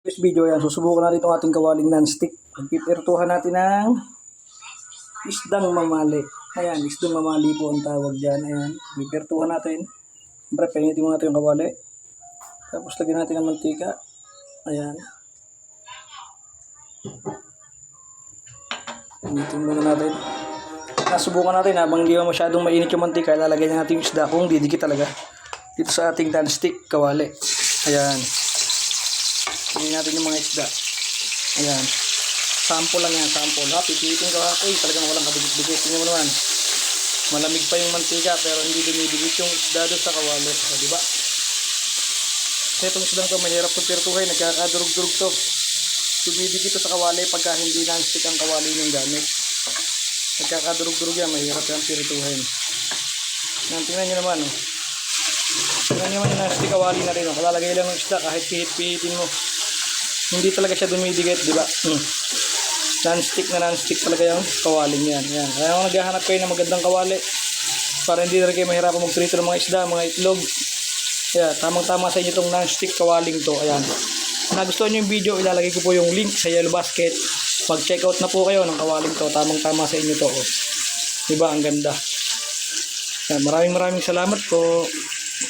This video yan, susubukan natin itong ating kawaling non-stick. Pagpipirtuhan natin ng isdang mamali. Ayan, isdang mamali po ang tawag dyan. Ayan, pipirtuhan natin. Siyempre, painitin mo natin yung kawali. Tapos lagyan natin ng mantika. Ayan. Painitin muna natin. Nasubukan natin habang hindi masyadong mainit yung mantika, ilalagay na natin yung isda kung didikit talaga. Dito sa ating non-stick kawali. Ayan. Tingnan natin yung mga isda. Ayan. Sample lang yan, sample. Ha, pipilitin ka ha. Uy, talagang walang kabigit-bigit. Tingnan mo naman. Malamig pa yung mantika pero hindi dumidikit yung isda doon sa kawali. O, di ba? Kasi itong isdang to, mahirap itong pirtuhin. Nagkakadurog-durog to. Dumidikit to sa kawali pagka hindi non-stick ang kawali yung gamit. Nagkakadurog-durog yan. Mahirap yan pirtuhin. Yan, tingnan nyo naman. Oh. Tingnan nyo naman yung non-stick kawali na rin. Oh. Kalalagay lang ng isda kahit pihit-pihitin mo hindi talaga siya dumidikit, di ba? Hmm. Non-stick na non-stick talaga yung kawaling yan. yan. Kaya kung naghahanap kayo ng magandang kawali, para hindi rin kayo mahirapan magprito ng mga isda, mga itlog. Kaya tamang-tama sa inyo itong non-stick kawaling to. Ayan. Kung nagustuhan nyo yung video, ilalagay ko po yung link sa Yellow Basket. Pag-check out na po kayo ng kawaling to, tamang-tama sa inyo to. Oh. Di ba? Ang ganda. Yan, maraming maraming salamat po.